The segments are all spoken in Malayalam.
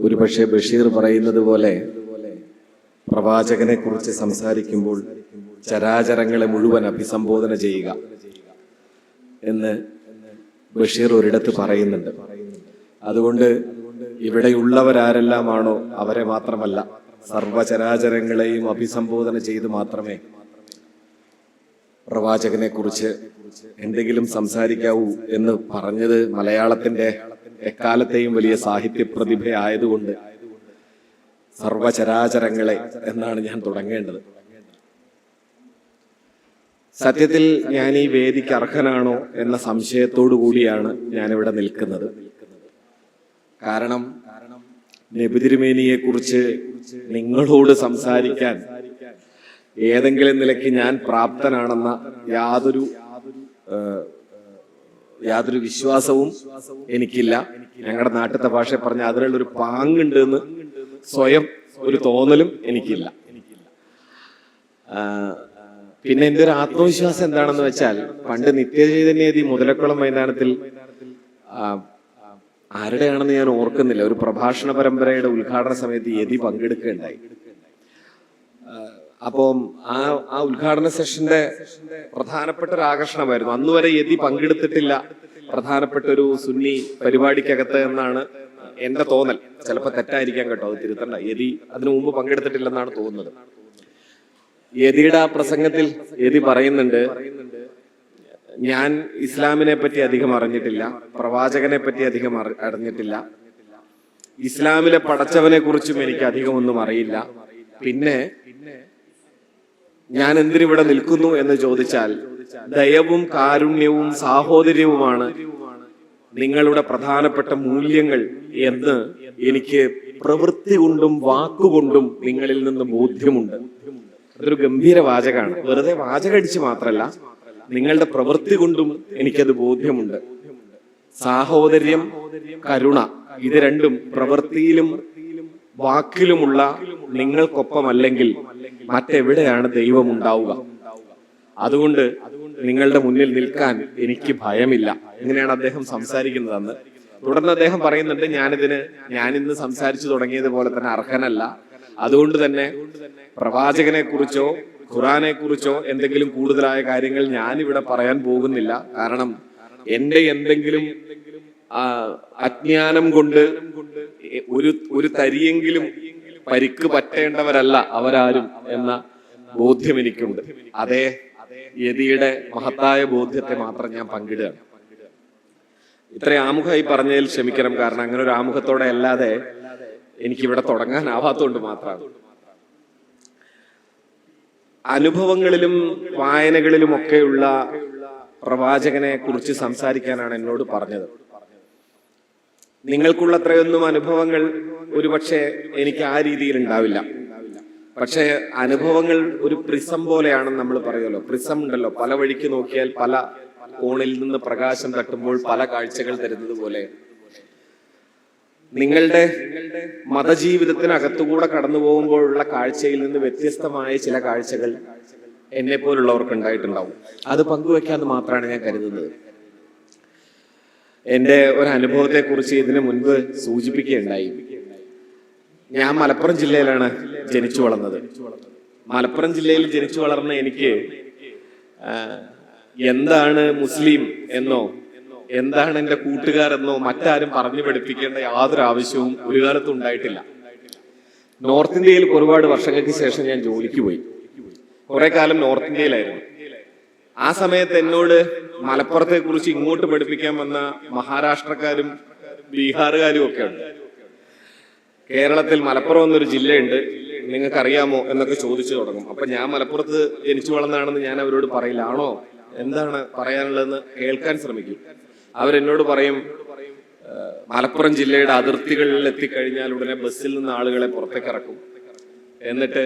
ഒരുപക്ഷെ ബഷീർ പറയുന്നത് പോലെ പ്രവാചകനെ കുറിച്ച് സംസാരിക്കുമ്പോൾ ചരാചരങ്ങളെ മുഴുവൻ അഭിസംബോധന ചെയ്യുക എന്ന് ബഷീർ ഒരിടത്ത് പറയുന്നുണ്ട്. അതുകൊണ്ട് ഇവിടെയുള്ളവരാരെല്ലാമാണോ അവരെ മാത്രമല്ല സർവചരാചരങ്ങളെയും അഭിസംബോധന ചെയ്ത് മാത്രമേ പ്രവാചകനെ കുറിച്ച് എന്തെങ്കിലും സംസാരിക്കാവൂ എന്ന് പറഞ്ഞത് മലയാളത്തിന്റെ എക്കാലത്തെയും വലിയ സാഹിത്യ പ്രതിഭയായതുകൊണ്ട് സർവചരാചരങ്ങളെ എന്നാണ് ഞാൻ തുടങ്ങേണ്ടത്. സത്യത്തിൽ ഞാൻ ഈ വേദിക്ക് അർഹനാണോ എന്ന സംശയത്തോടു കൂടിയാണ് ഞാനിവിടെ നിൽക്കുന്നത്. കാരണം നബിതിരുമേനിയെ കുറിച്ച് നിങ്ങളോട് സംസാരിക്കാൻ ഏതെങ്കിലും നിലയ്ക്ക് ഞാൻ പ്രാപ്തനാണെന്ന യാതൊരു യാതൊരു വിശ്വാസവും എനിക്കില്ല. ഞങ്ങളുടെ നാട്ടിലത്തെ ഭാഷ പറഞ്ഞ അതിനുള്ള ഒരു പാങ്ങുണ്ട് എന്ന് സ്വയം ഒരു തോന്നലും എനിക്കില്ല. പിന്നെ എന്റെ ഒരു ആത്മവിശ്വാസം എന്താണെന്ന് വെച്ചാൽ പണ്ട് നിത്യചൈതന്യതി മുതലക്കുളം മൈതാനത്തിൽ ആരുടെയാണെന്ന് ഞാൻ ഓർക്കുന്നില്ല. ഒരു പ്രഭാഷണ പരമ്പരയുടെ ഉദ്ഘാടന സമയത്ത് യതി പങ്കെടുക്കുകയുണ്ടായി. അപ്പം ആ ആ ഉദ്ഘാടന സെഷന്റെ പ്രധാനപ്പെട്ട ഒരു ആകർഷണമായിരുന്നു. അന്ന് വരെ യതി പങ്കെടുത്തിട്ടില്ല. പ്രധാനപ്പെട്ട ഒരു സുന്നി പരിപാടിക്കകത്ത് എന്നാണ് എന്റെ തോന്നൽ. ചിലപ്പോൾ തെറ്റായിരിക്കാം കേട്ടോ അത് തിരുത്തണ്ട. യതി അതിനു മുമ്പ് പങ്കെടുത്തിട്ടില്ലെന്നാണ് തോന്നുന്നത്. യതിയുടെ ആ പ്രസംഗത്തിൽ യതി പറയുന്നുണ്ട് ഞാൻ ഇസ്ലാമിനെ പറ്റി അധികം അറിഞ്ഞിട്ടില്ല പ്രവാചകനെ പറ്റി അധികം അറിഞ്ഞിട്ടില്ല. ഇസ്ലാമിലെ പടച്ചവനെ കുറിച്ചും എനിക്ക് അധികമൊന്നും അറിയില്ല. പിന്നെ ഞാൻ എന്തിനിവിടെ നിൽക്കുന്നു എന്ന് ചോദിച്ചാൽ ദയവും കാരുണ്യവും സാഹോദര്യവുമാണ് നിങ്ങളുടെ പ്രധാനപ്പെട്ട മൂല്യങ്ങൾ എന്ന് എനിക്ക് പ്രവൃത്തി കൊണ്ടും വാക്കുകൊണ്ടും നിങ്ങളിൽ നിന്ന് ബോധ്യമുണ്ട്. അതൊരു ഗംഭീര വാചകമാണ്. വെറുതെ വാചകടിച്ച് മാത്രമല്ല നിങ്ങളുടെ പ്രവൃത്തി കൊണ്ടും എനിക്കത് ബോധ്യമുണ്ട്. സാഹോദര്യം കരുണ ഇത് രണ്ടും പ്രവൃത്തിയിലും വാക്കിലുമുള്ള നിങ്ങൾക്കൊപ്പമല്ലെങ്കിൽ മറ്റെവിടെയാണ് ദൈവം ഉണ്ടാവുക അതുകൊണ്ട് നിങ്ങളുടെ മുന്നിൽ നിൽക്കാൻ എനിക്ക് ഭയമില്ല. ഇങ്ങനെയാണ് അദ്ദേഹം സംസാരിക്കുന്നത് അന്ന്. തുടർന്ന് അദ്ദേഹം പറയുന്നുണ്ട് ഞാനിതിന് ഞാനിന്ന് സംസാരിച്ചു തുടങ്ങിയതുപോലെ തന്നെ അർഹനല്ല. അതുകൊണ്ട് തന്നെ പ്രവാചകനെ കുറിച്ചോ ഖുറാനെ കുറിച്ചോ എന്തെങ്കിലും കൂടുതലായ കാര്യങ്ങൾ ഞാനിവിടെ പറയാൻ പോകുന്നില്ല. കാരണം എന്റെ എന്തെങ്കിലും അജ്ഞാനം കൊണ്ട് ഒരു ഒരു തരിയെങ്കിലും പരിക്ക് പറ്റേണ്ടവരല്ല അവരാരും എന്ന ബോധ്യം എനിക്കുണ്ട് അതേ യതിയുടെ മഹത്തായ ബോധ്യത്തെ മാത്രം ഞാൻ പങ്കിടുകയാണ്. ഇത്ര ആമുഖമായി പറഞ്ഞതിൽ ക്ഷമിക്കണം. കാരണം അങ്ങനെ ഒരു ആമുഖത്തോടെ അല്ലാതെ എനിക്കിവിടെ തുടങ്ങാനാവാത്തതുകൊണ്ട് മാത്രമാണ്. അനുഭവങ്ങളിലും വായനകളിലും ഒക്കെയുള്ള പ്രവാചകനെ കുറിച്ച് സംസാരിക്കാനാണ് എന്നോട് പറഞ്ഞത്. നിങ്ങൾക്കുള്ള അത്രയൊന്നും അനുഭവങ്ങൾ ഒരുപക്ഷെ എനിക്ക് ആ രീതിയിൽ ഉണ്ടാവില്ല. പക്ഷെ അനുഭവങ്ങൾ ഒരു പ്രിസം പോലെയാണെന്ന് നമ്മൾ പറയുമല്ലോ. പ്രിസം ഉണ്ടല്ലോ. പല വഴിക്ക് നോക്കിയാൽ പല കോണിൽ നിന്ന് പ്രകാശം തട്ടുമ്പോൾ പല കാഴ്ചകൾ തരുന്നത് പോലെ. നിങ്ങളുടെ മതജീവിതത്തിനകത്തുകൂടെ കടന്നു പോകുമ്പോഴുള്ള കാഴ്ചയിൽ നിന്ന് വ്യത്യസ്തമായ ചില കാഴ്ചകൾ എന്നെ പോലുള്ളവർക്ക് ഉണ്ടായിട്ടുണ്ടാവും. അത് പങ്കുവെക്കാന്ന് മാത്രമാണ് ഞാൻ കരുതുന്നത്. എന്റെ ഒരു അനുഭവത്തെക്കുറിച്ച് ഇതിനു മുൻപ് സൂചിപ്പിക്കുകയുണ്ടായി. ഞാൻ മലപ്പുറം ജില്ലയിലാണ് ജനിച്ചു വളർന്നത്. മലപ്പുറം ജില്ലയിൽ ജനിച്ചു വളർന്ന എനിക്ക് എന്താണ് മുസ്ലിം എന്നോ എന്താണ് എന്റെ കൂട്ടുകാരെന്നോ മറ്റാരും പറഞ്ഞു പഠിപ്പിക്കേണ്ട യാതൊരു ആവശ്യവും ഒരു കാലത്തും ഉണ്ടായിട്ടില്ല. നോർത്ത് ഇന്ത്യയിൽ ഒരുപാട് വർഷങ്ങൾക്ക് ശേഷം ഞാൻ ജോലിക്ക് പോയി. കുറെ കാലം നോർത്ത് ഇന്ത്യയിലായിരുന്നു. ആ സമയത്ത് എന്നോട് മലപ്പുറത്തെ കുറിച്ച് ഇങ്ങോട്ട് പഠിപ്പിക്കാൻ വന്ന മഹാരാഷ്ട്രക്കാരും ബീഹാറുകാരും ഒക്കെ ഉണ്ട്. കേരളത്തിൽ മലപ്പുറം എന്നൊരു ജില്ലയുണ്ട്. നിങ്ങൾക്ക് അറിയാമോ എന്നൊക്കെ ചോദിച്ചു തുടങ്ങും. അപ്പൊ ഞാൻ മലപ്പുറത്ത് ജനിച്ചു വളർന്നാണെന്ന് ഞാൻ അവരോട് പറയില്ലാണോ എന്താണ് പറയാനുള്ളതെന്ന് കേൾക്കാൻ ശ്രമിക്കും. അവരെന്നോട് പറയും മലപ്പുറം ജില്ലയുടെ അതിർത്തികളിൽ എത്തിക്കഴിഞ്ഞാൽ ഉടനെ ബസ്സിൽ നിന്ന് ആളുകളെ പുറത്തേക്ക് ഇറക്കും. എന്നിട്ട്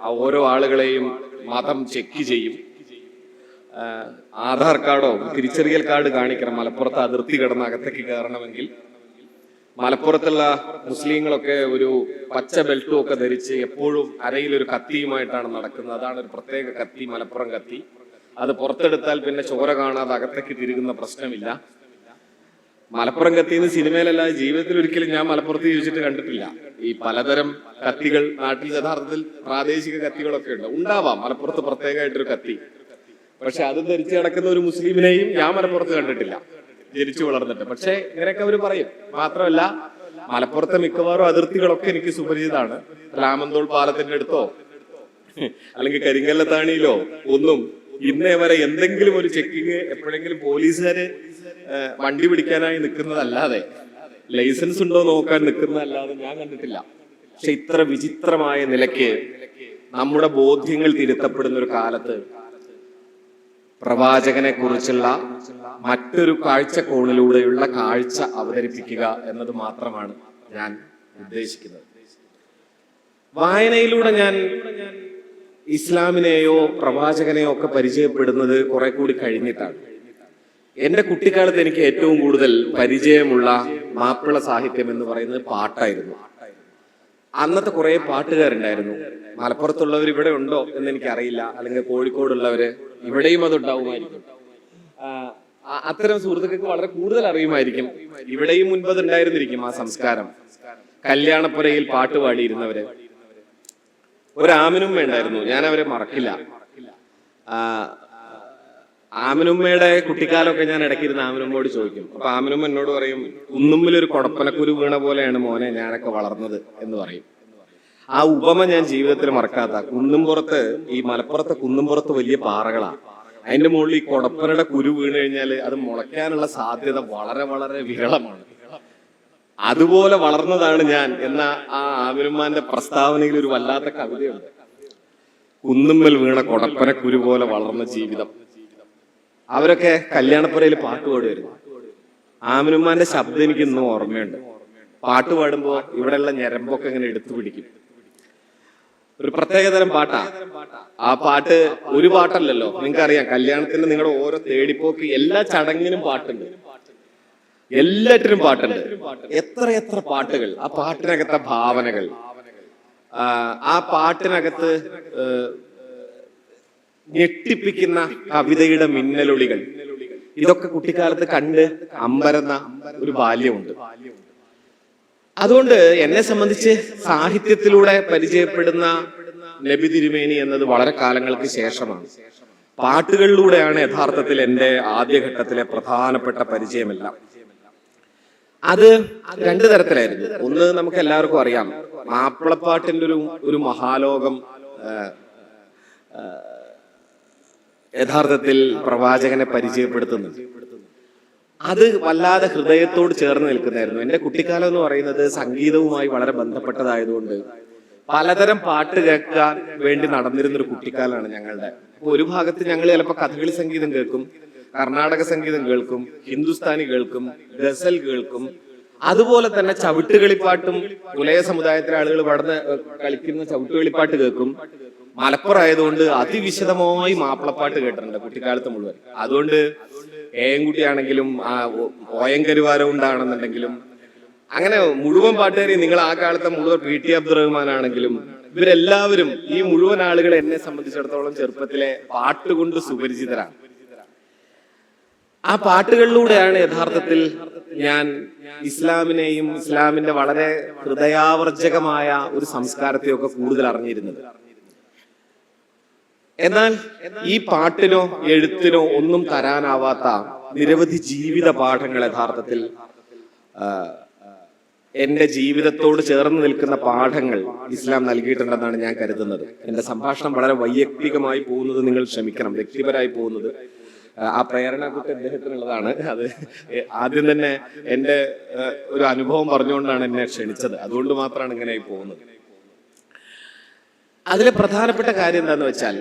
ഓരോ ആളുകളെയും മതം ചെക്ക് ചെയ്യും. ആധാർ കാർഡോ തിരിച്ചറിയൽ കാർഡ് കാണിക്കണം. മലപ്പുറത്ത് അതിർത്തി കിടന്ന് അകത്തേക്ക് കയറണമെങ്കിൽ മലപ്പുറത്തുള്ള മുസ്ലിങ്ങളൊക്കെ ഒരു പച്ച ബെൽറ്റും ഒക്കെ ധരിച്ച് എപ്പോഴും അരയിൽ ഒരു കത്തിയുമായിട്ടാണ് നടക്കുന്നത്. അതാണ് ഒരു പ്രത്യേക കത്തി മലപ്പുറം കത്തി. അത് പുറത്തെടുത്താൽ പിന്നെ ചോര കാണാതെ അകത്തേക്ക് തിരുകുന്ന പ്രശ്നമില്ല. മലപ്പുറം കത്തിന്ന് സിനിമയിലല്ലാതെ ജീവിതത്തിൽ ഒരിക്കലും ഞാൻ മലപ്പുറത്ത് ജീവിച്ചിട്ട് കണ്ടിട്ടില്ല. ഈ പലതരം കത്തികൾ നാട്ടിൽ യഥാർത്ഥത്തിൽ പ്രാദേശിക കത്തികളൊക്കെ ഉണ്ട്. ഉണ്ടാവാം മലപ്പുറത്ത് പ്രത്യേകമായിട്ടൊരു കത്തി. പക്ഷെ അത് ധരിച്ചു കിടക്കുന്ന ഒരു മുസ്ലിമിനെയും ഞാൻ മലപ്പുറത്ത് കണ്ടിട്ടില്ല. ജനിച്ചു വളർന്നിട്ട്. പക്ഷെ ഇങ്ങനെയൊക്കെ അവർ പറയും. മാത്രമല്ല മലപ്പുറത്തെ മിക്കവാറും അതിർത്തികളൊക്കെ എനിക്ക് സുപരിചിതാണ് രാമന്തോൾ പാലത്തിന്റെ അടുത്തോ അല്ലെങ്കിൽ കരിങ്കല്ലത്താണിയിലോ ഒന്നും ഇന്നേ വരെ എന്തെങ്കിലും ഒരു ചെക്കിങ് എപ്പോഴെങ്കിലും പോലീസുകാര് വണ്ടി പിടിക്കാനായി നിൽക്കുന്നതല്ലാതെ ലൈസൻസ് ഉണ്ടോ നോക്കാൻ നിൽക്കുന്നതല്ലാതെ ഞാൻ കണ്ടിട്ടില്ല. പക്ഷെ ഇത്ര വിചിത്രമായ നിലയ്ക്ക് നമ്മുടെ ബോധ്യങ്ങൾ തിരുത്തപ്പെടുന്ന ഒരു കാലത്ത് പ്രവാചകനെ കുറിച്ചുള്ള മറ്റൊരു കാഴ്ചക്കോണിലൂടെയുള്ള കാഴ്ച അവതരിപ്പിക്കുക എന്നത് മാത്രമാണ് ഞാൻ ഉദ്ദേശിക്കുന്നത്. വായനയിലൂടെ ഞാൻ ഇസ്ലാമിനെയോ പ്രവാചകനെയോ ഒക്കെ പരിചയപ്പെടുന്നത് കുറെ കൂടി കഴിഞ്ഞിട്ടാണ്. എന്റെ കുട്ടിക്കാലത്ത് എനിക്ക് ഏറ്റവും കൂടുതൽ പരിചയമുള്ള മാപ്പിള സാഹിത്യം എന്ന് പറയുന്നത് പാട്ടായിരുന്നു. അന്നത്തെ കുറെ പാട്ടുകാരുണ്ടായിരുന്നു. മലപ്പുറത്തുള്ളവർ ഇവിടെ ഉണ്ടോ എന്ന് എനിക്കറിയില്ല. അല്ലെങ്കിൽ കോഴിക്കോടുള്ളവര് ഇവിടെയും അതുണ്ടാവുമായിരിക്കും അത്തരം സുഹൃത്തുക്കൾക്ക് വളരെ കൂടുതൽ അറിയുമായിരിക്കും. ഇവിടെയും മുൻപ് ഉണ്ടായിരുന്നിരിക്കും ആ സംസ്കാരം. കല്യാണപ്പുരയിൽ പാട്ട് പാടിയിരുന്നവര്. ഒരു ആമിനും വേണ്ടായിരുന്നു. ഞാൻ അവരെ മറക്കില്ല ആമിനുമ്മയുടെ കുട്ടിക്കാലമൊക്കെ ഞാൻ ഇടയ്ക്കിരുന്ന് ആമിനുമ്മയോട് ചോദിക്കും. അപ്പൊ ആമിനുമ്മ എന്നോട് പറയും കുന്നുമ്മിൽ ഒരു കൊടപ്പനക്കുരു വീണ പോലെയാണ് മോനെ ഞാനൊക്കെ വളർന്നത് എന്ന് പറയും. ആ ഉപമ ഞാൻ ജീവിതത്തിൽ മറക്കാത്ത കുന്നുംപുറത്ത് ഈ മലപ്പുറത്തെ കുന്നുംപുറത്ത് വലിയ പാറകളാണ് അതിന്റെ മുകളിൽ ഈ കൊടപ്പനയുടെ കുരു വീണ് കഴിഞ്ഞാൽ അത് മുളയ്ക്കാനുള്ള സാധ്യത വളരെ വളരെ വിരളമാണ്. അതുപോലെ വളർന്നതാണ് ഞാൻ എന്ന ആ ആമിനുമാന്റെ പ്രസ്താവനയിൽ ഒരു വല്ലാത്ത കവിതയുണ്ട്. കുന്നുമ്മൽ വീണ കൊടപ്പന കുരു പോലെ വളർന്ന ജീവിതം. അവരൊക്കെ കല്യാണപ്പുരയിൽ പാട്ട് പാടുമായിരുന്നു. ആമിനുമാന്റെ ശബ്ദം എനിക്ക് ഇന്നും ഓർമ്മയുണ്ട്. പാട്ട് പാടുമ്പോ ഇവിടെയുള്ള ഞരമ്പൊക്കെ ഇങ്ങനെ എടുത്തു പിടിക്കും. ഒരു പ്രത്യേകതരം പാട്ടാ. ആ പാട്ട് ഒരു പാട്ടല്ലല്ലോ. നിങ്ങൾക്ക് അറിയാം കല്യാണത്തിന് നിങ്ങളുടെ ഓരോ തേടിപ്പോക്ക് എല്ലാ ചടങ്ങിനും പാട്ടുണ്ട്. എല്ലാറ്റിനും പാട്ടുണ്ട്. എത്ര എത്ര പാട്ടുകൾ ആ പാട്ടിനകത്തെ ഭാവനകൾ. ആ, പാട്ടിനകത്ത് ഞെട്ടിപ്പിക്കുന്ന കവിതയുടെ മിന്നലൊളികൾ. ഇതൊക്കെ കുട്ടിക്കാലത്ത് കണ്ട് അമ്പരന്ന ഒരു ബാല്യമുണ്ട്. അതുകൊണ്ട് എന്നെ സംബന്ധിച്ച് സാഹിത്യത്തിലൂടെ പരിചയപ്പെടുന്ന നബി തിരുമേനി എന്നത് വളരെ കാലങ്ങൾക്ക് ശേഷമാണ്. പാട്ടുകളിലൂടെയാണ് യഥാർത്ഥത്തിൽ എന്റെ ആദ്യഘട്ടത്തിലെ പ്രധാനപ്പെട്ട പരിചയമെല്ലാം. അത് രണ്ടു തരത്തിലായിരുന്നു. ഒന്ന് നമുക്ക് എല്ലാവർക്കും അറിയാം. മാപ്പിളപ്പാട്ടിന്റെ ഒരു ഒരു മഹാലോകം യഥാർത്ഥത്തിൽ പ്രവാചകനെ പരിചയപ്പെടുത്തുന്നുണ്ട് അത് വല്ലാതെ ഹൃദയത്തോട് ചേർന്ന് നിൽക്കുന്നതായിരുന്നു. എന്റെ കുട്ടിക്കാലം എന്ന് പറയുന്നത് സംഗീതവുമായി വളരെ ബന്ധപ്പെട്ടതായതുകൊണ്ട് പലതരം പാട്ട് കേൾക്കാൻ വേണ്ടി നടന്നിരുന്ന ഒരു കുട്ടിക്കാലമാണ് ഞങ്ങളുടെ. ഒരു ഭാഗത്ത് ഞങ്ങൾ ചിലപ്പോൾ കഥകളി സംഗീതം കേൾക്കും കർണാടക സംഗീതം കേൾക്കും ഹിന്ദുസ്ഥാനി കേൾക്കും ഗസൽ കേൾക്കും. അതുപോലെ തന്നെ ചവിട്ടുകളിപ്പാട്ടും പുലയ സമുദായത്തിലെ ആളുകൾ പഠന കളിക്കുന്ന ചവിട്ടുകളിപ്പാട്ട് കേൾക്കും. മലപ്പുറം ആയതുകൊണ്ട് അതിവിശദമായി മാപ്പിളപ്പാട്ട് കേട്ടിട്ടുണ്ട് കുട്ടിക്കാലത്ത് മുഴുവൻ. അതുകൊണ്ട് ഏയൻകുട്ടിയാണെങ്കിലും ആ ഓയങ്കരുവാരം ഉണ്ടാണെന്നുണ്ടെങ്കിലും അങ്ങനെ മുഴുവൻ പാട്ടുകാരി നിങ്ങൾ ആ കാലത്തെ മുഴുവൻ പി ടി അബ്ദുറഹ്മാൻ ആണെങ്കിലും ഇവരെല്ലാവരും ഈ മുഴുവൻ ആളുകൾ എന്നെ സംബന്ധിച്ചിടത്തോളം ചെറുപ്പത്തിലെ പാട്ടുകൊണ്ട് സുപരിചിതരാണ്. ആ പാട്ടുകളിലൂടെയാണ് യഥാർത്ഥത്തിൽ ഞാൻ ഇസ്ലാമിനെയും ഇസ്ലാമിന്റെ വളരെ ഹൃദയാവർജകമായ ഒരു സംസ്കാരത്തെയൊക്കെ കൂടുതൽ അറിഞ്ഞിരുന്നത് എന്നാൽ ഈ പാട്ടിനോ എഴുത്തിനോ ഒന്നും തരാനാവാത്ത നിരവധി ജീവിത പാഠങ്ങൾ യഥാർത്ഥത്തിൽ എന്റെ ജീവിതത്തോട് ചേർന്ന് നിൽക്കുന്ന പാഠങ്ങൾ ഇസ്ലാം നൽകിയിട്ടുണ്ടെന്നാണ് ഞാൻ കരുതുന്നത്. എന്റെ സംഭാഷണം വളരെ വൈയക്തികമായി പോകുന്നത് നിങ്ങൾ ക്ഷമിക്കണം വ്യക്തിപരമായി പോകുന്നത് ആ, പ്രേരണ കുട്ടി അദ്ദേഹത്തിനുള്ളതാണ്. അത് ആദ്യം തന്നെ എന്റെ ഒരു അനുഭവം പറഞ്ഞുകൊണ്ടാണ് എന്നെ ക്ഷണിച്ചത്. അതുകൊണ്ട് മാത്രമാണ് ഇങ്ങനെ പോകുന്നത്. അതിലെ പ്രധാനപ്പെട്ട കാര്യം എന്താന്ന് വെച്ചാൽ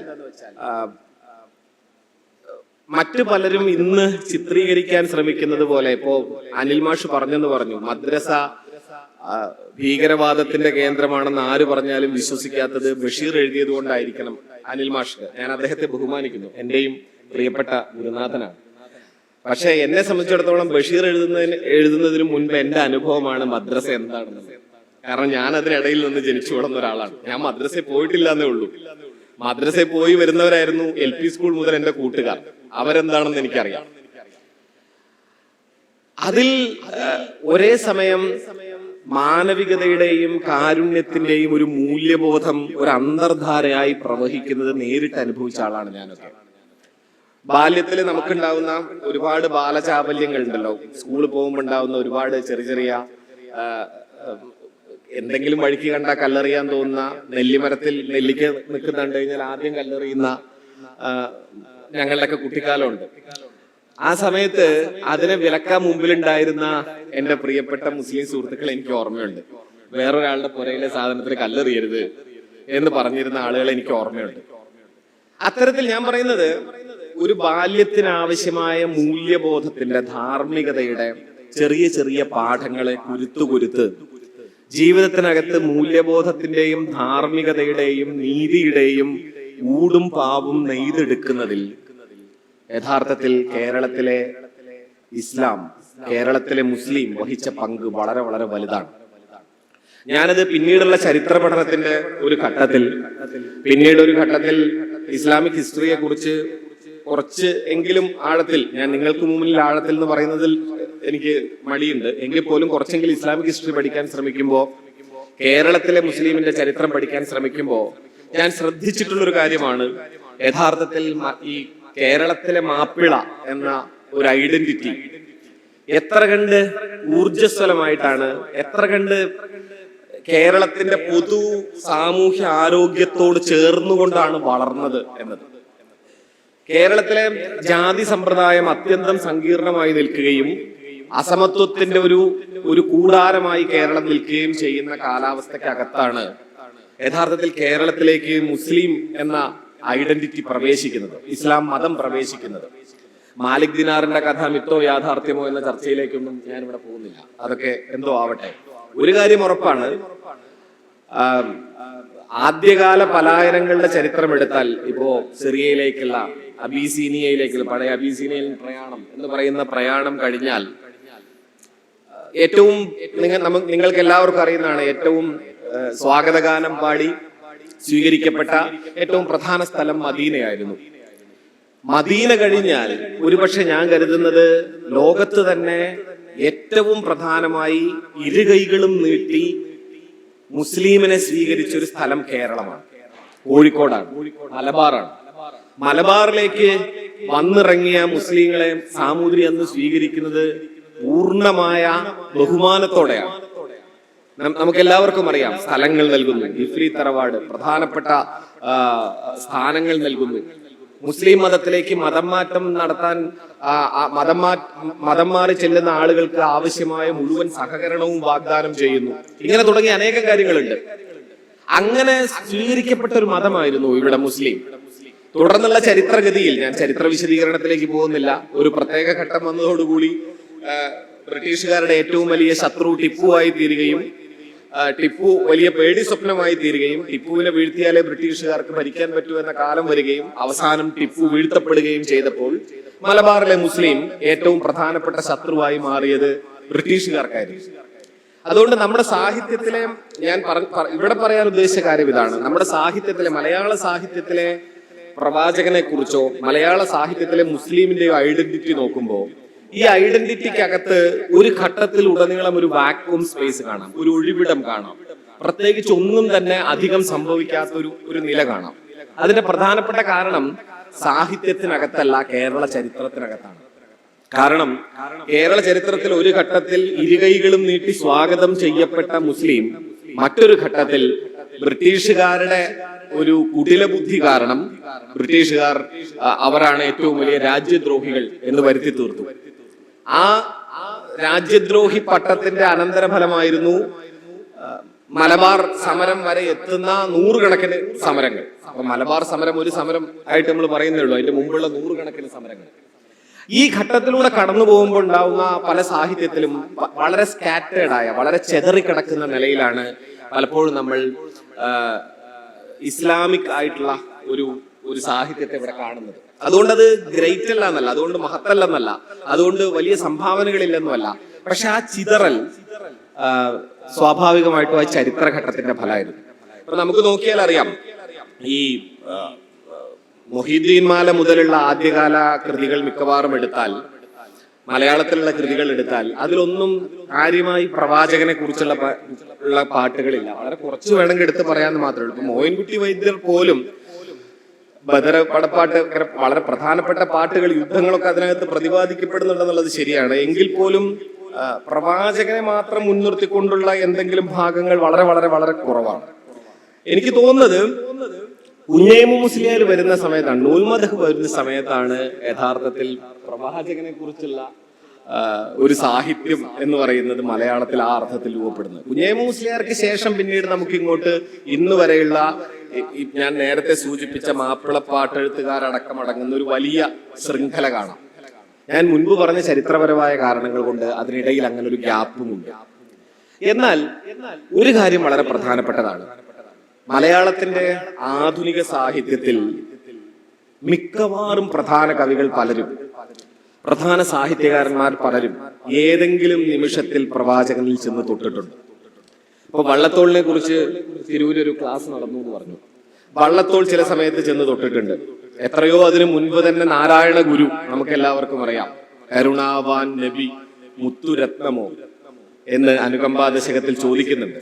മറ്റു പലരും ഇന്ന് ചിത്രീകരിക്കാൻ ശ്രമിക്കുന്നത് പോലെ ഇപ്പോ അനിൽ മാഷ് പറഞ്ഞെന്ന് പറഞ്ഞു മദ്രസ ഭീകരവാദത്തിന്റെ കേന്ദ്രമാണെന്ന് ആര് പറഞ്ഞാലും വിശ്വസിക്കാത്തത് ബഷീർ എഴുതിയത് കൊണ്ടായിരിക്കണം അനിൽ മാഷ്. ഞാൻ അദ്ദേഹത്തെ ബഹുമാനിക്കുന്നു. എന്റെയും പ്രിയപ്പെട്ട ഗുരുനാഥനാണ്. പക്ഷെ എന്നെ സംബന്ധിച്ചിടത്തോളം ബഷീർ എഴുതുന്നതിന് എഴുതുന്നതിന് മുൻപ് എന്റെ അനുഭവമാണ് മദ്രസ എന്താണെന്ന് കാരണം ഞാൻ അതിനിടയിൽ നിന്ന് ജനിച്ചു വളർന്ന ഒരാളാണ്. ഞാൻ മദ്രസയിൽ പോയിട്ടില്ല എന്നേ ഉള്ളൂ. മദ്രസയിൽ പോയി വരുന്നവരായിരുന്നു എൽ പി സ്കൂൾ മുതൽ എന്റെ കൂട്ടുകാർ. അവരെന്താണെന്ന് എനിക്കറിയാം. അതിൽ ഒരേ സമയം മാനവികതയുടെയും കാരുണ്യത്തിന്റെയും ഒരു മൂല്യബോധം ഒരു അന്തർധാരയായി പ്രവഹിക്കുന്നത് നേരിട്ട് അനുഭവിച്ച ആളാണ് ഞാനൊക്കെ. ബാല്യത്തിൽ നമുക്കുണ്ടാവുന്ന ഒരുപാട് ബാലചാബല്യങ്ങൾ ഉണ്ടല്ലോ സ്കൂളിൽ പോകുമ്പോൾ ഉണ്ടാവുന്ന ഒരുപാട് ചെറിയ ചെറിയ എന്തെങ്കിലും വഴിക്ക് കണ്ട കല്ലെറിയാൻ തോന്നുന്ന നെല്ലിമരത്തിൽ നെല്ലിക്ക് നിൽക്കുന്ന കണ്ടു കഴിഞ്ഞാൽ ആദ്യം കല്ലെറിയുന്ന ഞങ്ങളുടെയൊക്കെ കുട്ടിക്കാലമുണ്ട്. ആ സമയത്ത് അതിനെ വിലക്കാൻ മുമ്പിലുണ്ടായിരുന്ന എന്റെ പ്രിയപ്പെട്ട മുസ്ലിം സുഹൃത്തുക്കൾ എനിക്ക് ഓർമ്മയുണ്ട്. വേറൊരാളുടെ പുരയിലെ സാധനത്തിൽ കല്ലെറിയരുത് എന്ന് പറഞ്ഞിരുന്ന ആളുകൾ എനിക്ക് ഓർമ്മയുണ്ട്. അത്തരത്തിൽ ഞാൻ പറയുന്നത് ഒരു ബാല്യത്തിനാവശ്യമായ മൂല്യബോധത്തിന്റെ ധാർമ്മികതയുടെ ചെറിയ ചെറിയ പാഠങ്ങളെ കുരുത്തു കുരുത്ത് ജീവിതത്തിനകത്ത് മൂല്യബോധത്തിന്റെയും ധാർമ്മികതയുടെയും നീതിയുടെയും ഊടും പാവും നെയ്തെടുക്കുന്നതിൽ യഥാർത്ഥത്തിൽ കേരളത്തിലെ ഇസ്ലാം കേരളത്തിലെ മുസ്ലിം വഹിച്ച പങ്ക് വളരെ വളരെ വലുതാണ്. ഞാനത് പിന്നീടുള്ള ചരിത്ര പഠനത്തിന്റെ ഒരു ഘട്ടത്തിൽ പിന്നീട് ഒരു ഘട്ടത്തിൽ ഇസ്ലാമിക് ഹിസ്റ്ററിയെ കുറിച്ച് കുറച്ച് എങ്കിലും ആഴത്തിൽ ഞാൻ നിങ്ങൾക്ക് മുമ്പിൽ ആഴത്തിൽ എന്ന് പറയുന്നതിൽ എനിക്ക് മടിയുണ്ട്. എങ്കിൽ പോലും കുറച്ചെങ്കിലും ഇസ്ലാമിക് ഹിസ്റ്ററി പഠിക്കാൻ ശ്രമിക്കുമ്പോൾ കേരളത്തിലെ മുസ്ലിമിന്റെ ചരിത്രം പഠിക്കാൻ ശ്രമിക്കുമ്പോൾ ഞാൻ ശ്രദ്ധിച്ചിട്ടുള്ള ഒരു കാര്യമാണ് യഥാർത്ഥത്തിൽ ഈ കേരളത്തിലെ മാപ്പിള എന്ന ഒരു ഐഡന്റിറ്റി എത്ര കണ്ട് ഊർജസ്വലമായിട്ടാണ് എത്ര കണ്ട് കേരളത്തിന്റെ പൊതു സാമൂഹ്യ ആരോഗ്യത്തോട് ചേർന്നുകൊണ്ടാണ് വളർന്നത് എന്നത്. കേരളത്തിലെ ജാതി സമ്പ്രദായം അത്യന്തം സങ്കീർണമായി നിൽക്കുകയും അസമത്വത്തിന്റെ ഒരു ഒരു കൂടാരമായി കേരളം നിൽക്കുകയും ചെയ്യുന്ന കാലാവസ്ഥക്കകത്താണ് യഥാർത്ഥത്തിൽ കേരളത്തിലേക്ക് മുസ്ലിം എന്ന ഐഡന്റിറ്റി പ്രവേശിക്കുന്നത് ഇസ്ലാം മതം പ്രവേശിക്കുന്നത്. മാലിക് ദിനാറിന്റെ കഥ മിത്തോ യാഥാർത്ഥ്യമോ എന്ന ചർച്ചയിലേക്കൊന്നും ഞാൻ ഇവിടെ പോകുന്നില്ല. അതൊക്കെ എന്തോ ആവട്ടെ. ഒരു കാര്യം ഉറപ്പാണ്. ആദ്യകാല പലായനങ്ങളുടെ ചരിത്രം എടുത്താൽ ഇപ്പോ സിറിയയിലേക്കുള്ള അബീസീനിയയിലേക്കുള്ള പഴയ അബീസീനിയയിൽ പ്രയാണം എന്ന് പറയുന്ന പ്രയാണം കഴിഞ്ഞാൽ ഏറ്റവും നിങ്ങൾ നിങ്ങൾക്ക് എല്ലാവർക്കും അറിയുന്നതാണ് ഏറ്റവും സ്വാഗതഗാനം പാടി സ്വീകരിക്കപ്പെട്ട ഏറ്റവും പ്രധാന സ്ഥലം മദീനയായിരുന്നു. മദീന കഴിഞ്ഞാൽ ഒരുപക്ഷെ ഞാൻ കരുതുന്നത് ലോകത്ത് തന്നെ ഏറ്റവും പ്രധാനമായി ഇരുകൈകളും നീട്ടി മുസ്ലിമിനെ സ്വീകരിച്ച ഒരു സ്ഥലം കേരളമാണ്. കോഴിക്കോടാണ് മലബാറാണ്. മലബാറിലേക്ക് വന്നിറങ്ങിയ മുസ്ലിങ്ങളെ സാമൂതിരി അന്ന് സ്വീകരിക്കുന്നത് പൂർണമായ ബഹുമാനത്തോടെയാണ്. നമുക്ക് എല്ലാവർക്കും അറിയാം സ്ഥലങ്ങൾ നൽകുന്നു ഗിഫ്രി തറവാട് പ്രധാനപ്പെട്ട സ്ഥാനങ്ങൾ നൽകുന്നു. മുസ്ലിം മതത്തിലേക്ക് മതം മാറ്റം നടത്താൻ മതം മതം മാറി ചെല്ലുന്ന ആളുകൾക്ക് ആവശ്യമായ മുഴുവൻ സഹകരണവും വാഗ്ദാനം ചെയ്യുന്നു. ഇങ്ങനെ തുടങ്ങിയ അനേകം കാര്യങ്ങളുണ്ട്. അങ്ങനെ സ്വീകരിക്കപ്പെട്ട ഒരു മതമായിരുന്നു ഇവിടെ മുസ്ലിം. തുടർന്നുള്ള ചരിത്രഗതിയിൽ ഞാൻ ചരിത്ര വിശദീകരണത്തിലേക്ക് പോകുന്നില്ല ഒരു പ്രത്യേക ഘട്ടം വന്നതോടുകൂടി ബ്രിട്ടീഷുകാരുടെ ഏറ്റവും വലിയ ശത്രു ടിപ്പുവായി തീരുകയും ടിപ്പു വലിയ പേടി സ്വപ്നമായി തീരുകയും ടിപ്പുവിനെ വീഴ്ത്തിയാലേ ബ്രിട്ടീഷുകാർക്ക് ഭരിക്കാൻ പറ്റൂ എന്ന കാലം വരികയും അവസാനം ടിപ്പു വീഴ്ത്തപ്പെടുകയും ചെയ്തപ്പോൾ മലബാറിലെ മുസ്ലിം ഏറ്റവും പ്രധാനപ്പെട്ട ശത്രുവായി മാറിയത് ബ്രിട്ടീഷുകാർക്കായിരുന്നു. അതുകൊണ്ട് നമ്മുടെ സാഹിത്യത്തിലെ ഞാൻ ഇവിടെ പറയാൻ ഉദ്ദേശിച്ച കാര്യം ഇതാണ്. നമ്മുടെ സാഹിത്യത്തിലെ മലയാള സാഹിത്യത്തിലെ പ്രവാചകനെ കുറിച്ചോ മലയാള സാഹിത്യത്തിലെ മുസ്ലിമിന്റെ ഐഡന്റിറ്റി നോക്കുമ്പോൾ ഈ ഐഡന്റിറ്റിക്കകത്ത് ഒരു ഘട്ടത്തിൽ ഉടനീളം ഒരു വാക്വം സ്പേസ് കാണാം ഒരു ഒഴിവിടം കാണാം. പ്രത്യേകിച്ച് ഒന്നും തന്നെ അധികം സംഭവിക്കാത്ത ഒരു ഒരു നില കാണാം. അതിന്റെ പ്രധാനപ്പെട്ട കാരണം സാഹിത്യത്തിനകത്തല്ല കേരള ചരിത്രത്തിനകത്താണ്. കാരണം കേരള ചരിത്രത്തിൽ ഒരു ഘട്ടത്തിൽ ഇരുകൈകളും നീട്ടി സ്വാഗതം ചെയ്യപ്പെട്ട മുസ്ലിം മറ്റൊരു ഘട്ടത്തിൽ ബ്രിട്ടീഷുകാരുടെ ഒരു കുടില ബുദ്ധി കാരണം ബ്രിട്ടീഷുകാർ അവരാണ് ഏറ്റവും വലിയ രാജ്യദ്രോഹികൾ എന്ന് വരുത്തി തീർത്തു. ആ രാജ്യദ്രോഹി പട്ടത്തിന്റെ അനന്തരഫലമായിരുന്നു മലബാർ സമരം വരെ എത്തുന്ന നൂറുകണക്കിന് സമരങ്ങൾ. അപ്പൊ മലബാർ സമരം ഒരു സമരം ആയിട്ട് നമ്മൾ പറയുന്നേ ഉള്ളൂ. അതിന്റെ മുമ്പുള്ള നൂറുകണക്കിന് സമരങ്ങൾ. ഈ ഘട്ടത്തിലൂടെ കടന്നു പോകുമ്പോൾ ഉണ്ടാവുന്ന പല സാഹിത്യത്തിലും വളരെ സ്കാറ്റേഡ് ആയ വളരെ ചെതറിക്കിടക്കുന്ന നിലയിലാണ് പലപ്പോഴും നമ്മൾ ഇസ്ലാമിക് ആയിട്ടുള്ള ഒരു ഒരു സാഹിത്യത്തെ ഇവിടെ കാണുന്നത്. അതുകൊണ്ട് അത് ഗ്രേറ്റ് അല്ല എന്നല്ല അതുകൊണ്ട് മഹത്തല്ലെന്നല്ല അതുകൊണ്ട് വലിയ സംഭാവനകളില്ലെന്നുമല്ല. പക്ഷെ ആ ചിതറൽ സ്വാഭാവികമായിട്ടും ആ ചരിത്രഘട്ടത്തിന്റെ ഫലമായിരുന്നു. അപ്പൊ നമുക്ക് നോക്കിയാൽ അറിയാം ഈ മൊഹീദ്ദീൻ മാല മുതലുള്ള ആദ്യകാല കൃതികൾ മിക്കവാറും എടുത്താൽ മലയാളത്തിലുള്ള കൃതികൾ എടുത്താൽ അതിലൊന്നും കാര്യമായി പ്രവാചകനെ കുറിച്ചുള്ള പാട്ടുകളില്ല. വളരെ കുറച്ച് വേണമെങ്കിൽ എടുത്ത് പറയാമെന്ന് മാത്രമേ ഉള്ളൂ. ഇപ്പൊ മോയിൻകുട്ടി വൈദ്യർ പോലും ബദർ പടപ്പാട്ട് വളരെ പ്രധാനപ്പെട്ട പാട്ടുകൾ യുദ്ധങ്ങളൊക്കെ അതിനകത്ത് പ്രതിപാദിക്കപ്പെടുന്നുണ്ടെന്നുള്ളത് ശരിയാണ്. എങ്കിൽ പോലും പ്രവാചകനെ മാത്രം മുൻനിർത്തിക്കൊണ്ടുള്ള എന്തെങ്കിലും ഭാഗങ്ങൾ വളരെ വളരെ വളരെ കുറവാണ്. എനിക്ക് തോന്നുന്നത് കുഞ്ഞേമു മുസ്ലിയാർ വരുന്ന സമയത്താണ് നൂൽമദഹ് വരുന്ന സമയത്താണ് യഥാർത്ഥത്തിൽ പ്രവാചകനെ കുറിച്ചുള്ള ഒരു സാഹിത്യം എന്ന് പറയുന്നത് മലയാളത്തിൽ ആ അർത്ഥത്തിൽ രൂപപ്പെടുന്നത്. കുഞ്ഞേമു ശേഷം പിന്നീട് നമുക്ക് ഇങ്ങോട്ട് ഇന്ന് വരെയുള്ള ഞാൻ നേരത്തെ സൂചിപ്പിച്ച മാപ്പിളപ്പാട്ടെഴുത്തുകാരടക്കം അടങ്ങുന്ന ഒരു വലിയ ശൃംഖല കാണാം. ഞാൻ മുൻപ് പറഞ്ഞ ചരിത്രപരമായ കാരണങ്ങൾ കൊണ്ട് അതിനിടയിൽ അങ്ങനെ ഒരു ഗ്യാപ്പും ഉണ്ട് എന്നാൽ ഒരു കാര്യം വളരെ പ്രധാനപ്പെട്ടതാണ്. മലയാളത്തിന്റെ ആധുനിക സാഹിത്യത്തിൽ മിക്കവാറും പ്രധാന കവികൾ പലരും പ്രധാന സാഹിത്യകാരന്മാർ പലരും ഏതെങ്കിലും നിമിഷത്തിൽ പ്രവാചകനിൽ ചെന്ന് തൊട്ടിട്ടുണ്ട്. അപ്പൊ വള്ളത്തോളിനെ കുറിച്ച് തിരൂരൊരു ക്ലാസ് നടന്നു എന്ന് പറഞ്ഞു. വള്ളത്തോൾ ചില സമയത്ത് ചെന്ന് തൊട്ടിട്ടുണ്ട്. എത്രയോ അതിനു മുൻപ് തന്നെ നാരായണ ഗുരു നമുക്ക് എല്ലാവർക്കും അറിയാം. കരുണാവാൻ നബി മുത്തുരത്നമോ എന്ന് അനുകമ്പാദശകത്തിൽ ചോദിക്കുന്നുണ്ട്.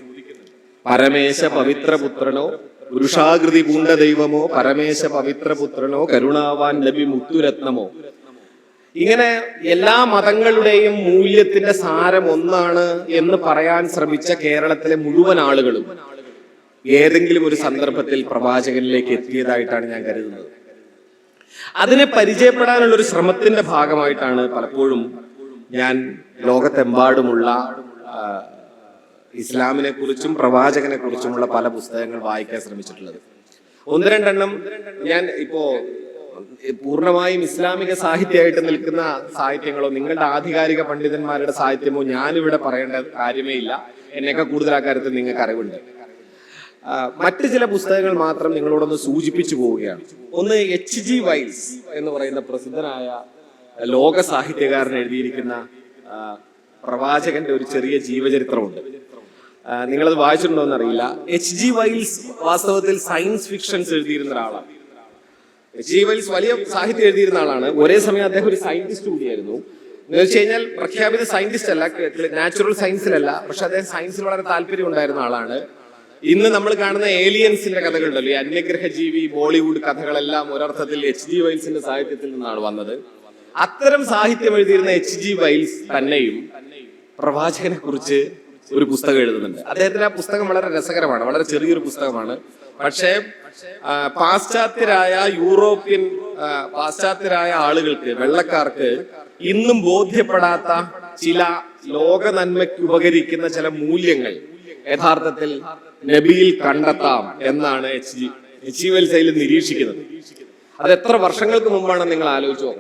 പരമേശ പവിത്രപുത്രനോ പുരുഷാകൃതി പൂണ്ട ദൈവമോ പരമേശ പവിത്രപുത്രനോ കരുണാവാൻ നബി മുത്തുരത്നമോ ഇങ്ങനെ എല്ലാ മതങ്ങളുടെയും മൂല്യത്തിന്റെ സാരം ഒന്നാണ് എന്ന് പറയാൻ ശ്രമിച്ച കേരളത്തിലെ മുഴുവൻ ആളുകളും ഏതെങ്കിലും ഒരു സന്ദർഭത്തിൽ പ്രവാചകനിലേക്ക് എത്തിയതായിട്ടാണ് ഞാൻ കരുതുന്നത്. അതിനെ പരിചയപ്പെടാനുള്ള ഒരു ശ്രമത്തിന്റെ ഭാഗമായിട്ടാണ് പലപ്പോഴും ഞാൻ ലോകത്തെമ്പാടുമുള്ള ഇസ്ലാമിനെ കുറിച്ചും പ്രവാചകനെ കുറിച്ചുമുള്ള പല പുസ്തകങ്ങൾ വായിക്കാൻ ശ്രമിച്ചിട്ടുള്ളത്. ഒന്ന് രണ്ടെണ്ണം ഞാൻ ഇപ്പോ പൂർണമായും ഇസ്ലാമിക സാഹിത്യമായിട്ട് നിൽക്കുന്ന സാഹിത്യങ്ങളോ നിങ്ങളുടെ ആധികാരിക പണ്ഡിതന്മാരുടെ സാഹിത്യമോ ഞാനിവിടെ പറയേണ്ട കാര്യമേ ഇല്ല. എന്നൊക്കെ കൂടുതൽ ആ നിങ്ങൾക്ക് അറിവുണ്ട്. മറ്റു ചില പുസ്തകങ്ങൾ മാത്രം നിങ്ങളോടൊന്ന് സൂചിപ്പിച്ചു പോവുകയാണ്. ഒന്ന് എച്ച് ജി വൈൽസ് എന്ന് പറയുന്ന പ്രസിദ്ധനായ ലോക സാഹിത്യകാരൻ എഴുതിയിരിക്കുന്ന പ്രവാചകന്റെ ഒരു ചെറിയ ജീവചരിത്രമുണ്ട്. നിങ്ങളത് വായിച്ചിട്ടുണ്ടോ എന്നറിയില്ല എച്ച് ജി വൈൽസ് വാസ്തവത്തിൽ സയൻസ് ഫിക്ഷൻസ് എഴുതിയിരുന്ന ഒരാളാണ്. വൈൽസ് വലിയ സാഹിത്യം എഴുതിയിരുന്ന ആളാണ്. ഒരേ സമയം അദ്ദേഹം ഒരു സയന്റിസ്റ്റ് കൂടിയായിരുന്നു. എന്ന് വെച്ച് കഴിഞ്ഞാൽ പ്രഖ്യാപിത സയന്റിസ്റ്റ് അല്ല നാച്ചുറൽ സയൻസിലല്ല പക്ഷെ അദ്ദേഹം സയൻസിൽ വളരെ താല്പര്യം ഉണ്ടായിരുന്ന ആളാണ്. ഇന്ന് നമ്മൾ കാണുന്ന ഏലിയൻസിന്റെ കഥകളുണ്ടല്ലോ. ഈ അന്യഗ്രഹ ജീവി ബോളിവുഡ് കഥകളെല്ലാം ഒരർത്ഥത്തിൽ എച്ച് ജി വൈൽസിന്റെ സാഹിത്യത്തിൽ നിന്നാണ് വന്നത്. അത്തരം സാഹിത്യം എഴുതിയിരുന്ന എച്ച് ജി വൈൽസ് തന്നെയും പ്രവാചകനെ കുറിച്ച് ഒരു പുസ്തകം എഴുതുന്നുണ്ട്. അദ്ദേഹത്തിന്റെ ആ പുസ്തകം വളരെ രസകരമാണ് വളരെ ചെറിയൊരു പുസ്തകമാണ്. പക്ഷേ പാശ്ചാത്യരായ യൂറോപ്യൻ പാശ്ചാത്യരായ ആളുകൾക്ക് വെള്ളക്കാർക്ക് ഇന്നും ബോധ്യപ്പെടാത്ത ചില ലോക നന്മയ്ക്ക് ഉപകരിക്കുന്ന ചില മൂല്യങ്ങൾ യഥാർത്ഥത്തിൽ നബിയിൽ കണ്ടെത്താം എന്നാണ് എച്ച് വെൽസൈൽ നിരീക്ഷിക്കുന്നത്. അത് എത്ര വർഷങ്ങൾക്ക് മുമ്പാണ് നിങ്ങൾ ആലോചിച്ചു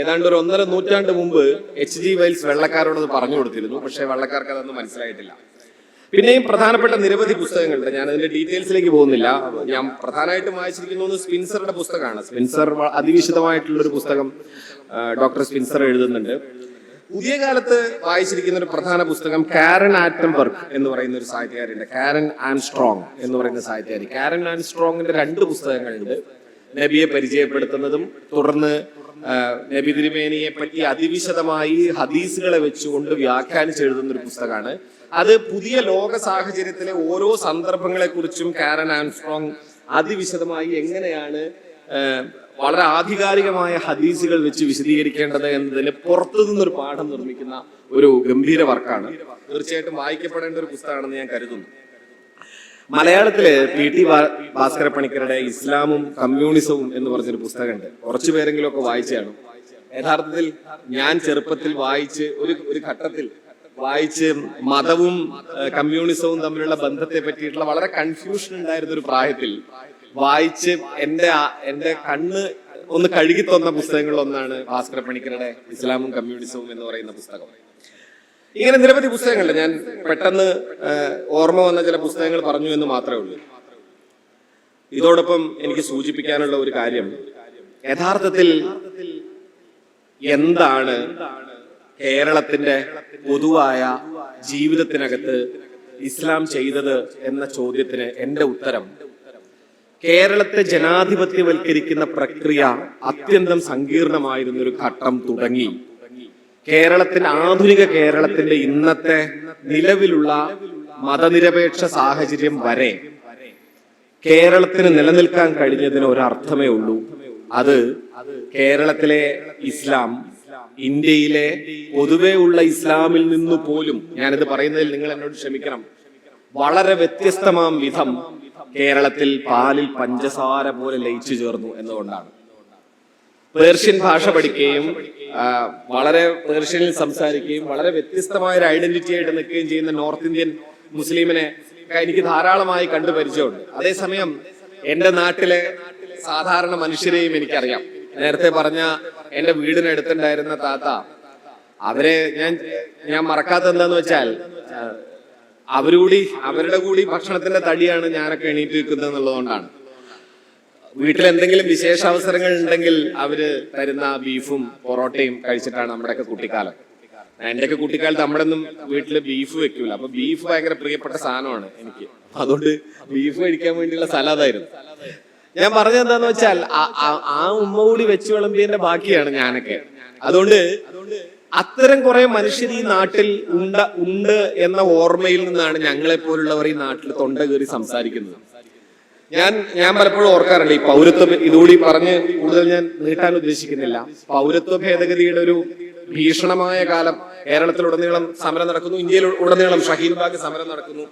ഏതാണ്ട് ഒരു ഒന്നര നൂറ്റാണ്ട് മുമ്പ് എച്ച് ജി വൈൽസ് വെള്ളക്കാരോട് അത് പറഞ്ഞു കൊടുത്തിരുന്നു. പക്ഷേ വെള്ളക്കാർക്ക് അതൊന്നും മനസ്സിലായിട്ടില്ല. പിന്നെയും പ്രധാനപ്പെട്ട നിരവധി പുസ്തകങ്ങളുണ്ട്. ഞാൻ അതിന്റെ ഡീറ്റെയിൽസിലേക്ക് പോകുന്നില്ല. ഞാൻ പ്രധാനമായിട്ടും വായിച്ചിരിക്കുന്നത് സ്പിൻസറുടെ പുസ്തകമാണ്. സ്പിൻസർ അതിവിശദമായിട്ടുള്ള ഒരു പുസ്തകം ഡോക്ടർ സ്പിൻസർ എഴുതുന്നുണ്ട്. പുതിയ കാലത്ത് വായിച്ചിരിക്കുന്ന ഒരു പ്രധാന പുസ്തകം കാരൻ ആറ്റംബർഗ് എന്ന് പറയുന്ന ഒരു സാഹിത്യകാരിയുണ്ട്. കാരൻ ആൻസ്ട്രോങ് എന്ന് പറയുന്ന സാഹിത്യകാരി. കാരൻ ആൻസ്ട്രോങ്ങിന്റെ രണ്ട് പുസ്തകങ്ങളുണ്ട്. നബിയെ പരിചയപ്പെടുത്തുന്നതും തുടർന്ന് നബി തിരുമേനിയെ പറ്റി അതിവിശദമായി ഹദീസുകളെ വെച്ചുകൊണ്ട് വ്യാഖ്യാനിച്ചെഴുതുന്ന ഒരു പുസ്തകമാണ്. അത് പുതിയ ലോക സാഹചര്യത്തിലെ ഓരോ സന്ദർഭങ്ങളെ കുറിച്ചും കാരൻ ആൻസ്ട്രോങ് അതിവിശദമായി എങ്ങനെയാണ് വളരെ ആധികാരികമായ ഹദീസുകൾ വെച്ച് വിശദീകരിക്കേണ്ടത് എന്നതിന് പുറത്തു നിന്നൊരു പാഠം നിർമ്മിക്കുന്ന ഒരു ഗംഭീര വർക്കാണ്. തീർച്ചയായിട്ടും വായിക്കപ്പെടേണ്ട ഒരു പുസ്തകമാണെന്ന് ഞാൻ കരുതുന്നു. മലയാളത്തിൽ പി ടി ഭാസ്കര പണിക്കരുടെ ഇസ്ലാമും കമ്മ്യൂണിസവും എന്ന് പറഞ്ഞൊരു പുസ്തകമുണ്ട്. കുറച്ചു പേരെങ്കിലും ഒക്കെ വായിച്ചാണ് യഥാർത്ഥത്തിൽ ഞാൻ ചെറുപ്പത്തിൽ വായിച്ച് ഒരു ഒരു ഘട്ടത്തിൽ വായിച്ച് മതവും കമ്മ്യൂണിസവും തമ്മിലുള്ള ബന്ധത്തെ പറ്റിയിട്ടുള്ള വളരെ കൺഫ്യൂഷൻ ഉണ്ടായിരുന്ന ഒരു പ്രായത്തിൽ വായിച്ച് എന്റെ എന്റെ കണ്ണ് ഒന്ന് കഴുകി തന്ന പുസ്തകങ്ങളിൽ ഒന്നാണ് ഭാസ്കര പണിക്കരുടെ ഇസ്ലാമും കമ്മ്യൂണിസവും എന്ന് പറയുന്ന പുസ്തകം. ഇങ്ങനെ നിരവധി പുസ്തകങ്ങളുണ്ട് ഞാൻ പെട്ടെന്ന് ഓർമ്മ വന്ന ചില പുസ്തകങ്ങൾ പറഞ്ഞു എന്ന് മാത്രമേ ഉള്ളൂ. ഇതോടൊപ്പം എനിക്ക് സൂചിപ്പിക്കാനുള്ള ഒരു കാര്യം. യഥാർത്ഥത്തിൽ എന്താണ് കേരളത്തിന്റെ പൊതുവായ ജീവിതത്തിനകത്ത് ഇസ്ലാം ചെയ്തത് എന്ന ചോദ്യത്തിന് എന്റെ ഉത്തരം കേരളത്തെ ജനാധിപത്യവൽക്കരിക്കുന്ന പ്രക്രിയ അത്യന്തം സങ്കീർണമായിരുന്ന ഒരു ഘട്ടം തുടങ്ങി. കേരളത്തിന്റെ ആധുനിക കേരളത്തിന്റെ ഇന്നത്തെ നിലവിലുള്ള മതനിരപേക്ഷ സാഹചര്യം വരെ കേരളത്തിന് നിലനിൽക്കാൻ കഴിഞ്ഞതിന് ഒരർത്ഥമേ ഉള്ളൂ. അത് കേരളത്തിലെ ഇസ്ലാം ഇന്ത്യയിലെ പൊതുവെ ഉള്ള ഇസ്ലാമിൽ നിന്ന് പോലും ഞാനിത് പറയുന്നതിൽ നിങ്ങൾ എന്നോട് ക്ഷമിക്കണം വളരെ വ്യത്യസ്തമാം വിധം കേരളത്തിൽ പാലിൽ പഞ്ചസാര പോലെ ലയിച്ചു ചേർന്നു എന്നുകൊണ്ടാണ് പേർഷ്യൻ ഭാഷ പഠിക്കുകയും വളരെ പേർഷ്യനിൽ സംസാരിക്കുകയും വളരെ വ്യത്യസ്തമായ ഒരു ഐഡന്റിറ്റി ആയിട്ട് നിൽക്കുകയും ചെയ്യുന്ന നോർത്ത് ഇന്ത്യൻ മുസ്ലിമിനെ എനിക്ക് ധാരാളമായി കണ്ടു പരിചയമുണ്ട്. അതേസമയം എന്റെ നാട്ടിലെ സാധാരണ മനുഷ്യരെയും എനിക്കറിയാം. നേരത്തെ പറഞ്ഞ എന്റെ വീടിനടുത്തുണ്ടായിരുന്ന താത്ത അവരെ ഞാൻ ഞാൻ മറക്കാത്ത എന്താന്ന് വെച്ചാൽ അവരുകൂടി അവരുടെ കൂടി ഭക്ഷണത്തിന്റെ തടിയാണ് ഞാനൊക്കെ എണീറ്റ് നിൽക്കുന്നത് എന്നുള്ളതുകൊണ്ടാണ്. വീട്ടിൽ എന്തെങ്കിലും വിശേഷ അവസരങ്ങൾ ഉണ്ടെങ്കിൽ അവർ തരുന്ന ബീഫും പൊറോട്ടയും കഴിച്ചിട്ടാണ് നമ്മുടെയൊക്കെ കുട്ടിക്കാലം. എന്റെയൊക്കെ കുട്ടിക്കാലത്ത് നമ്മുടെ ഒന്നും വീട്ടിൽ ബീഫ് വെക്കൂല. അപ്പൊ ബീഫ് ഭയങ്കര പ്രിയപ്പെട്ട സാധനമാണ് എനിക്ക്. അതുകൊണ്ട് ബീഫ് കഴിക്കാൻ വേണ്ടിയുള്ള സ്ഥലം അതായിരുന്നു ഞാൻ പറഞ്ഞ എന്താന്ന് വെച്ചാൽ ആ- ഉമ്മ കൂടി വെച്ച് വിളമ്പിയതിന്റെ ബാക്കിയാണ് ഞാനൊക്കെ. അതുകൊണ്ട് അത്തരം കുറെ മനുഷ്യർ ഈ നാട്ടിൽ ഉണ്ട ഉണ്ട് എന്ന ഓർമ്മയിൽ നിന്നാണ് ഞങ്ങളെ പോലുള്ളവർ ഈ നാട്ടിൽ തൊണ്ട കയറി സംസാരിക്കുന്നത്. ഞാൻ ഞാൻ പലപ്പോഴും ഓർക്കാറുണ്ട് ഈ പൗരത്വ ഇതുകൂടി പറഞ്ഞ് കൂടുതൽ ഞാൻ നീട്ടാൻ ഉദ്ദേശിക്കുന്നില്ല. പൗരത്വ ഭേദഗതിയുടെ ഒരു ഭീഷണമായ കാലം കേരളത്തിലുടനീളം സമരം നടക്കുന്നു. ഇന്ത്യയിൽ ഉടനീളം ഷഹീൻ ബാഗ് സമരം നടക്കുന്നു.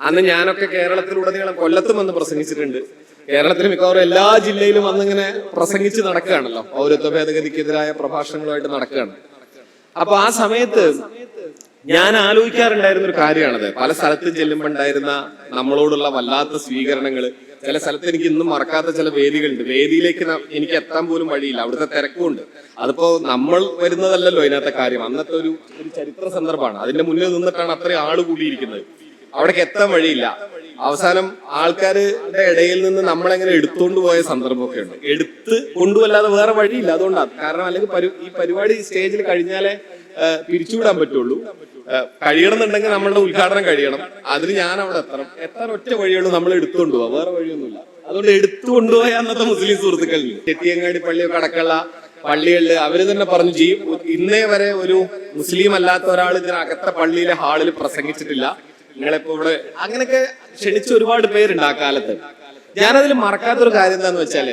അന്ന് ഞാനൊക്കെ കേരളത്തിലുടനീളം കൊല്ലത്തും വന്ന് പ്രസംഗിച്ചിട്ടുണ്ട്. കേരളത്തിൽ മിക്കവാറും എല്ലാ ജില്ലയിലും അന്നിങ്ങനെ പ്രസംഗിച്ച് നടക്കുകയാണല്ലോ. പൗരത്വ ഭേദഗതിക്കെതിരായ പ്രഭാഷണങ്ങളുമായിട്ട് നടക്കുകയാണ്. അപ്പൊ ആ സമയത്ത് ഞാൻ ആലോചിക്കാറുണ്ടായിരുന്ന ഒരു കാര്യമാണത്. പല സ്ഥലത്ത് ചെല്ലുമ്പോൾ ഉണ്ടായിരുന്ന നമ്മളോടുള്ള വല്ലാത്ത സ്വീകരണങ്ങൾ ചില സ്ഥലത്ത് എനിക്ക് ഇന്നും മറക്കാത്ത ചില വേദികളുണ്ട്. വേദിയിലേക്ക് എനിക്ക് എത്താൻ പോലും വഴിയില്ല. അവിടുത്തെ തിരക്കുമുണ്ട്. അതിപ്പോ നമ്മൾ വരുന്നതല്ലല്ലോ അതിനകത്തെ കാര്യം. അന്നത്തെ ഒരു ഒരു ചരിത്ര സന്ദർഭമാണ്. അതിന്റെ മുന്നിൽ നിന്നിട്ടാണ് അത്രയും ആൾ കൂടിയിരിക്കുന്നത്. അവിടേക്ക് എത്താൻ വഴിയില്ല. അവസാനം ആൾക്കാരുടെ ഇടയിൽ നിന്ന് നമ്മളെങ്ങനെ എടുത്തുകൊണ്ട് പോയ സന്ദർഭമൊക്കെ ഉണ്ട്. എടുത്ത് കൊണ്ടുവല്ലാതെ വേറെ വഴിയില്ല. അതുകൊണ്ടാണ് കാരണം അല്ലെങ്കിൽ ഈ പരിപാടി സ്റ്റേജിൽ കഴിഞ്ഞാലേ പിരിച്ചുവിടാൻ പറ്റുള്ളൂ. കഴിയണം കഴിയണമെന്നുണ്ടെങ്കിൽ നമ്മളുടെ ഉദ്ഘാടനം കഴിയണം. അതിന് ഞാൻ അവിടെ എത്തണം. എത്താൻ ഒറ്റ വഴിയുള്ളൂ നമ്മൾ എടുത്തുകൊണ്ട് പോവാ. വേറെ വഴിയൊന്നുമില്ല. അതുകൊണ്ട് എടുത്തു കൊണ്ടുപോയ അന്നത്തെ മുസ്ലിം സുഹൃത്തുക്കളിൽ ചെത്തിയങ്ങാടി പള്ളിയൊക്കെ അടക്കമുള്ള പള്ളികളിൽ അവർ തന്നെ പറഞ്ഞു ചെയ്യും. ഇന്നേ വരെ ഒരു മുസ്ലിം അല്ലാത്ത ഒരാൾ ഇതിനകത്തെ പള്ളിയിലെ ഹാളിൽ പ്രസംഗിച്ചിട്ടില്ല. നിങ്ങളിപ്പോ ഇവിടെ അങ്ങനെയൊക്കെ ക്ഷണിച്ച ഒരുപാട് പേരുണ്ട് ആ കാലത്ത്. ഞാനതിൽ മറക്കാത്തൊരു കാര്യം എന്താന്ന് വെച്ചാൽ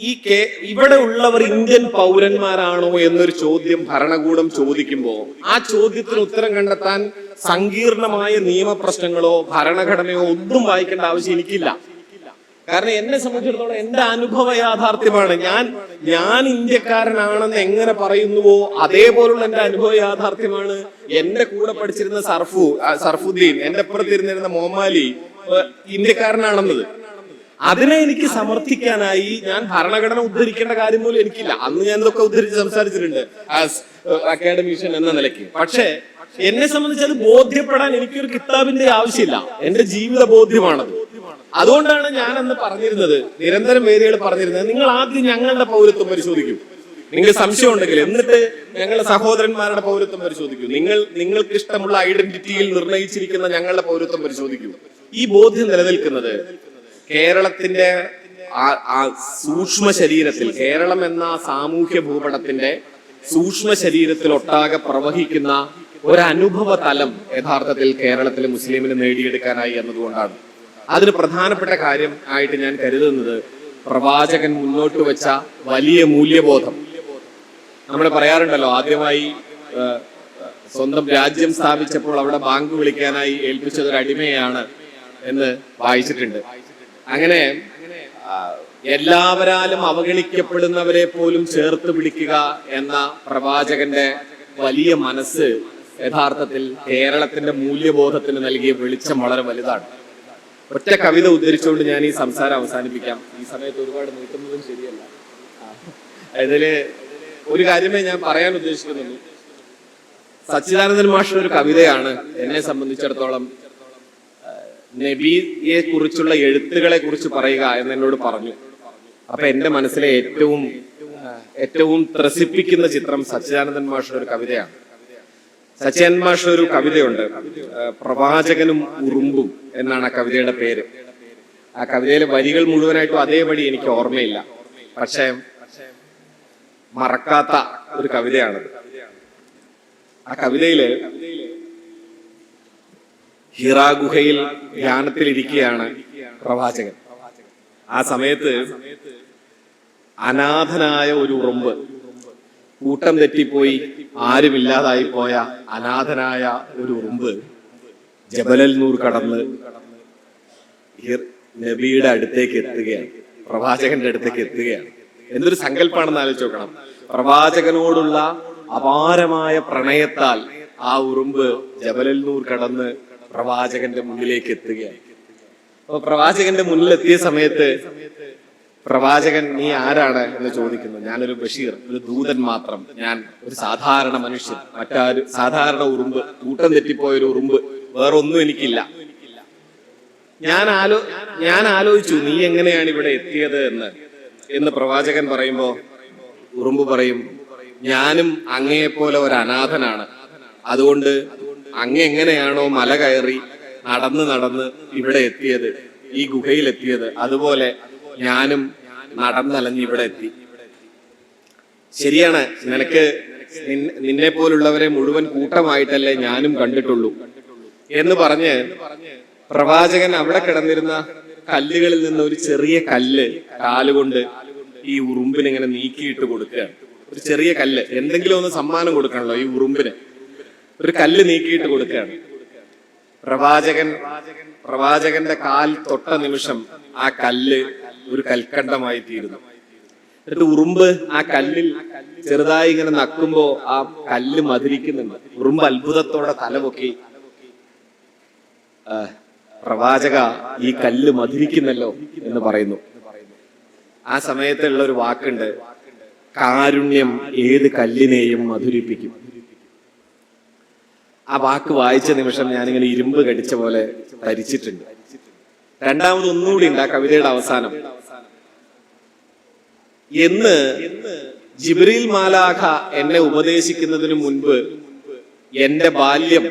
ഈ- കെ ഇവിടെ ഉള്ളവർ ഇന്ത്യൻ പൗരന്മാരാണോ എന്നൊരു ചോദ്യം ഭരണകൂടം ചോദിക്കുമ്പോ ആ ചോദ്യത്തിന് ഉത്തരം കണ്ടെത്താൻ സങ്കീർണമായ നിയമപ്രശ്നങ്ങളോ ഭരണഘടനയോ ഒന്നും വായിക്കേണ്ട ആവശ്യം എനിക്കില്ല. കാരണം എന്നെ സംബന്ധിച്ചിടത്തോളം എന്റെ അനുഭവ യാഥാർത്ഥ്യമാണ്. ഞാൻ ഞാൻ ഇന്ത്യക്കാരനാണെന്ന് എങ്ങനെ പറയുന്നുവോ അതേപോലുള്ള എന്റെ അനുഭവ യാഥാർത്ഥ്യമാണ്. എന്റെ കൂടെ പഠിച്ചിരുന്ന സർഫു സർഫുദ്ദീൻ എന്റെ അപ്പുറത്തിരുന്നിരുന്ന മോമാലി ഇന്ത്യക്കാരനാണെന്നത്. അതിനെ എനിക്ക് സമർത്ഥിക്കാനായി ഞാൻ ഭരണഘടന ഉദ്ധരിക്കേണ്ട കാര്യം പോലും എനിക്കില്ല. അന്ന് ഞാൻ ഇതൊക്കെ ഉദ്ധരിച്ച് സംസാരിച്ചിട്ടുണ്ട് ആസ് അക്കാഡമീഷ്യൻ എന്ന നിലയ്ക്ക്. പക്ഷേ എന്നെ സംബന്ധിച്ച് അത് ബോധ്യപ്പെടാൻ എനിക്കൊരു കിതാബിന്റെ ആവശ്യമില്ല. എന്റെ ജീവിത ബോധ്യമാണത്. അതുകൊണ്ടാണ് ഞാൻ അന്ന് പറഞ്ഞിരുന്നത് നിരന്തരം വേദികൾ പറഞ്ഞിരുന്നത്. നിങ്ങൾ ആദ്യം ഞങ്ങളുടെ പൗരത്വം പരിശോധിക്കും. നിങ്ങൾ സംശയം ഉണ്ടെങ്കിൽ എന്നിട്ട് ഞങ്ങളുടെ സഹോദരന്മാരുടെ പൗരത്വം പരിശോധിക്കൂ. നിങ്ങൾ നിങ്ങൾക്ക് ഇഷ്ടമുള്ള ഐഡന്റിറ്റിയിൽ നിർണയിച്ചിരിക്കുന്ന ഞങ്ങളുടെ പൗരത്വം പരിശോധിക്കൂ. ഈ ബോധ്യം നിലനിൽക്കുന്നത് കേരളത്തിന്റെ സൂക്ഷ്മ ശരീരത്തിൽ കേരളം എന്ന സാമൂഹ്യ ഭൂപടത്തിന്റെ സൂക്ഷ്മ ശരീരത്തിൽ ഒട്ടാകെ പ്രവഹിക്കുന്ന ഒരനുഭവ തലം യഥാർത്ഥത്തിൽ കേരളത്തിലെ മുസ്ലിമിന് നേടിയെടുക്കാനായി എന്നതുകൊണ്ടാണ്. അതിന് പ്രധാനപ്പെട്ട കാര്യം ആയിട്ട് ഞാൻ കരുതുന്നത് പ്രവാചകൻ മുന്നോട്ട് വെച്ച വലിയ മൂല്യബോധം. നമ്മൾ പറയാറുണ്ടല്ലോ ആദ്യമായി സ്വന്തം രാജ്യം സ്ഥാപിച്ചപ്പോൾ അവിടെ ബാങ്ക് വിളിക്കാനായി ഏൽപ്പിച്ചത് ഒരു അടിമയാണ് എന്ന് വായിച്ചിട്ടുണ്ട്. അങ്ങനെ എല്ലാവരാലും അവഗണിക്കപ്പെടുന്നവരെ പോലും ചേർത്ത് പിടിക്കുക എന്ന പ്രവാചകന്റെ വലിയ മനസ്സ് യഥാർത്ഥത്തിൽ കേരളത്തിന്റെ മൂല്യബോധത്തിന് നൽകിയ വെളിച്ചം വളരെ വലുതാണ്. ഒറ്റ കവിത ഉദ്ധരിച്ചുകൊണ്ട് ഞാൻ ഈ സംസാരം അവസാനിപ്പിക്കാം. ഈ സമയത്ത് ഒരുപാട് നീട്ടുന്നതും ശരിയല്ല. അതിൽ ഒരു കാര്യമേ ഞാൻ പറയാൻ ഉദ്ദേശിക്കുന്നുള്ളൂ. സച്ചിദാനന്ദൻ മാഷിന്റെ ഒരു കവിതയാണ് എന്നെ സംബന്ധിച്ചിടത്തോളം നബിയെ കുറിച്ചുള്ള എഴുത്തുകളെ കുറിച്ച് പറയുക എന്ന് എന്നോട് പറഞ്ഞു. അപ്പൊ എന്റെ മനസ്സിലെ ഏറ്റവും ഏറ്റവും ത്രസിപ്പിക്കുന്ന ചിത്രം സച്ചിദാനന്ദൻ മാഷിന്റെ ഒരു കവിതയാണ്. സച്ചിദാനന്ദൻ മാഷ് ഒരു കവിതയുണ്ട്. പ്രവാചകനും ഉറുമ്പും എന്നാണ് ആ കവിതയുടെ പേര്. ആ കവിതയിലെ വരികൾ മുഴുവനായിട്ടും അതേപടി എനിക്ക് ഓർമ്മയില്ല. പക്ഷേ മറക്കാത്ത ഒരു കവിതയാണത്. ആ കവിതയിൽ ഹിറാ ഗുഹയിൽ ധ്യാനത്തിലിരിക്കുകയാണ് പ്രവാചകൻ. ആ സമയത്ത് അനാഥനായ ഒരു ഉറുമ്പ് കൂട്ടം തെറ്റിപ്പോയി ആരുമില്ലാതായി പോയ അനാഥനായ ഒരു ഉറുമ്പ് ജബലൽ നൂർ കടന്ന് നബിയുടെ അടുത്തേക്ക് എത്തുകയാണ്. പ്രവാചകന്റെ അടുത്തേക്ക് എത്തുകയാണ്. എന്തൊരു സങ്കല്പാണെന്ന് ആലോചിച്ച് നോക്കണം. പ്രവാചകനോടുള്ള അപാരമായ പ്രണയത്താൽ ആ ഉറുമ്പ് ജബലൽ നൂർ കടന്ന് പ്രവാചകന്റെ മുന്നിലേക്ക് എത്തുകയാണ്. അപ്പൊ പ്രവാചകന്റെ മുന്നിലെത്തിയ സമയത്ത് പ്രവാചകൻ നീ ആരാണ് എന്ന് ചോദിക്കുന്നു. ഞാനൊരു ബഷീർ ഒരു ദൂതൻ മാത്രം. ഞാൻ ഒരു സാധാരണ മനുഷ്യൻ മറ്റാരു സാധാരണ ഉറുമ്പ് കൂട്ടം തെറ്റിപ്പോയ ഒരു ഉറുമ്പ് വേറെ ഒന്നും എനിക്കില്ല. ഞാൻ ആലോ ഞാൻ ആലോചിച്ചു നീ എങ്ങനെയാണ് ഇവിടെ എത്തിയത് എന്ന്. എന്ന് പ്രവാചകൻ പറയുമ്പോ ഉറുമ്പ് പറയും ഞാനും അങ്ങയെപ്പോലെ ഒരു അനാഥനാണ്. അതുകൊണ്ട് അങ്ങ എങ്ങനെയാണോ മല കയറി നടന്ന് നടന്ന് ഇവിടെ എത്തിയത് ഈ ഗുഹയിൽ എത്തിയത് അതുപോലെ ഞാനും നടന്നലഞ്ഞ് ഇവിടെ എത്തി. ശരിയാണ് നിനക്ക് നിന്നെ പോലുള്ളവരെ മുഴുവൻ കൂട്ടമായിട്ടല്ലേ ഞാനും കണ്ടിട്ടുള്ളൂ. എന്ന് പറഞ്ഞ് പ്രവാചകൻ അവിടെ കിടന്നിരുന്ന കല്ലുകളിൽ നിന്ന് ഒരു ചെറിയ കല്ല് കാലുകൊണ്ട് ഈ ഉറുമ്പിന് ഇങ്ങനെ നീക്കിയിട്ട് കൊടുക്കുകയാണ്. ഒരു ചെറിയ കല്ല്. എന്തെങ്കിലും ഒന്ന് സമ്മാനം കൊടുക്കണല്ലോ ഈ ഉറുമ്പിന്. ഒരു കല്ല് നീക്കിയിട്ട് കൊടുക്കുകയാണ്. പ്രവാചകൻ പ്രവാചകന്റെ കാൽ തൊട്ട നിമിഷം ആ കല്ല് ഒരു കൽക്കണ്ടമായി തീരുന്നു. എന്നിട്ട് ഉറുമ്പ് ആ കല്ലിൽ ചെറുതായി ഇങ്ങനെ നക്കുമ്പോ ആ കല്ല് മധുരിക്കുന്നുണ്ട്. ഉറുമ്പ് അത്ഭുതത്തോടെ തലപൊക്കി. പ്രവാചക ഈ കല്ല് മധുരിക്കുന്നല്ലോ എന്ന് പറയുന്നു. ആ സമയത്തുള്ള ഒരു വാക്കുണ്ട് കാരുണ്യം ഏത് കല്ലിനെയും മധുരിപ്പിക്കും. ആ വാക്ക് വായിച്ച നിമിഷം ഞാനിങ്ങനെ ഇരുമ്പ് കടിച്ച പോലെ ധരിച്ചിട്ടുണ്ട്. രണ്ടാമത് ഒന്നുകൂടി ഉണ്ട് ആ കവിതയുടെ അവസാനം. എന്ന് ജിബ്രീൽ മാലാഖ എന്നെ ഉപദേശിക്കുന്നതിന് മുൻപ് എന്റെ ബാല്യം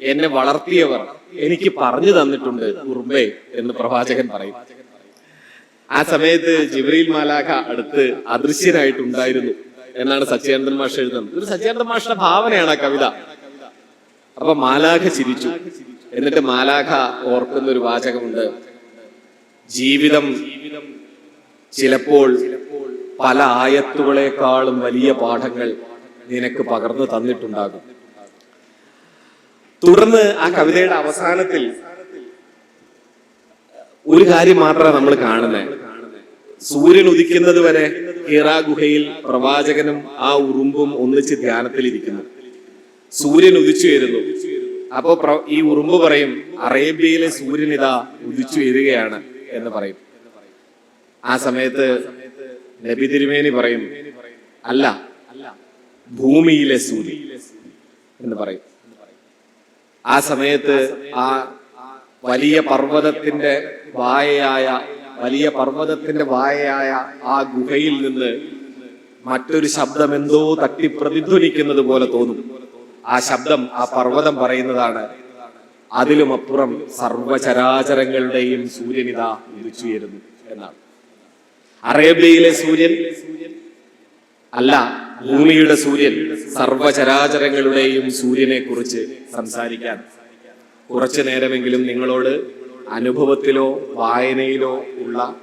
എന്നെ വളർത്തിയവർ എനിക്ക് പറഞ്ഞു തന്നിട്ടുണ്ട് ഉർബേ എന്ന് പ്രവാചകൻ പറയും. ആ സമയത്ത് ജിബ്രീൽ മാലാഖ അടുത്ത് അദൃശ്യനായിട്ടുണ്ടായിരുന്നു എന്നാണ് സച്ചിദാനന്ദൻ മാഷ് എഴുതുന്നത്. ഒരു സത്യേന്ദ്രൻ മാഷിന്റെ ഭാവനയാണ് ആ കവിത. അപ്പൊ മാലാഖ ചിരിച്ചു. എന്നിട്ട് മാലാഖ ഓർക്കുന്ന ഒരു വാചകമുണ്ട്. ജീവിതം ചിലപ്പോൾ പല ആയത്തുകളെക്കാളും വലിയ പാഠങ്ങൾ നിനക്ക് പകർന്നു തന്നിട്ടുണ്ടാകും. തുടർന്ന് ആ കവിതയുടെ അവസാനത്തിൽ ഒരു കാര്യം മാത്രമാണ് നമ്മൾ കാണുന്നത്. സൂര്യൻ ഉദിക്കുന്നത് വരെ ഹിറാ ഗുഹയിൽ പ്രവാചകനും ആ ഉറുമ്പും ഒന്നിച്ച് ധ്യാനത്തിലിരിക്കുന്നു. സൂര്യൻ ഉദിച്ചു വരുന്നു. അപ്പോ ഈ ഉറുമ്പ് പറയും അറേബ്യയിലെ സൂര്യൻ ഇതാ ഉദിച്ചു വരികയാണ്. എന്ന് പറയും. ആ സമയത്ത് നബി തിരുമേനി പറയും അല്ല ഭൂമിയിലെ സൂര്യ എന്ന് പറയും. ആ സമയത്ത് ആ വലിയ പർവതത്തിന്റെ വായയായ വലിയ പർവതത്തിന്റെ വായയായ ആ ഗുഹയിൽ നിന്ന് മറ്റൊരു ശബ്ദം എന്തോ തട്ടി പ്രതിധ്വനിക്കുന്നത് പോലെ തോന്നും. ആ ശബ്ദം ആ പർവതം പറയുന്നതാണ് അതിലുമപ്പുറം സർവചരാചരങ്ങളുടെയും സൂര്യനിത ഉദിച്ചുയരുന്നു എന്നാണ്. അറേബ്യയിലെ സൂര്യൻ അല്ല ഭൂമിയുടെ സൂര്യൻ സർവചരാചരങ്ങളുടെയും സൂര്യനെ കുറിച്ച് സംസാരിക്കാൻ. കുറച്ചു നേരമെങ്കിലും നിങ്ങളോട് അനുഭവത്തിലോ വായനയിലോ ഉള്ള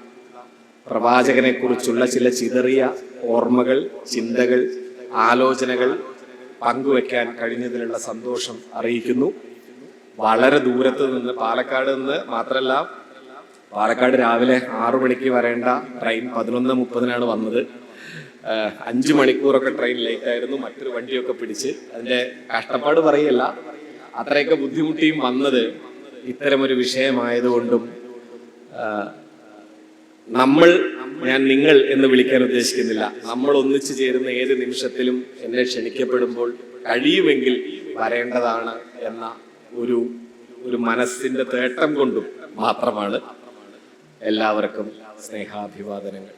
പ്രവാചകനെ കുറിച്ചുള്ള ചില ചിതറിയ ഓർമ്മകൾ ചിന്തകൾ ആലോചനകൾ പങ്കുവെക്കാൻ കഴിഞ്ഞതിലുള്ള സന്തോഷം അറിയിക്കുന്നു. വളരെ ദൂരത്ത് നിന്ന് പാലക്കാട് നിന്ന് മാത്രമല്ല പാലക്കാട് രാവിലെ ആറു മണിക്ക് വരേണ്ട ട്രെയിൻ പതിനൊന്ന് മുപ്പതിനാണ് വന്നത്. അഞ്ചു മണിക്കൂറൊക്കെ ട്രെയിൻ ലേറ്റ് ആയിരുന്നു. മറ്റൊരു വണ്ടിയൊക്കെ പിടിച്ച് അതിന്റെ കഷ്ടപ്പാട് പറയല്ല. അത്രയൊക്കെ ബുദ്ധിമുട്ടിയും വന്നത് ഇത്തരമൊരു വിഷയമായതുകൊണ്ടും നമ്മൾ ഞാൻ നിങ്ങൾ എന്ന് വിളിക്കാൻ ഉദ്ദേശിക്കുന്നില്ല. നമ്മൾ ഒന്നിച്ചു ചേരുന്ന ഏത് നിമിഷത്തിലും എന്നെ ക്ഷണിക്കപ്പെടുമ്പോൾ കഴിയുമെങ്കിൽ വരേണ്ടതാണ് എന്ന ഒരു ഒരു മനസ്സിന്റെ തേട്ടം കൊണ്ടും മാത്രമാണ് എല്ലാവർക്കും സ്നേഹാഭിവാദനങ്ങൾ.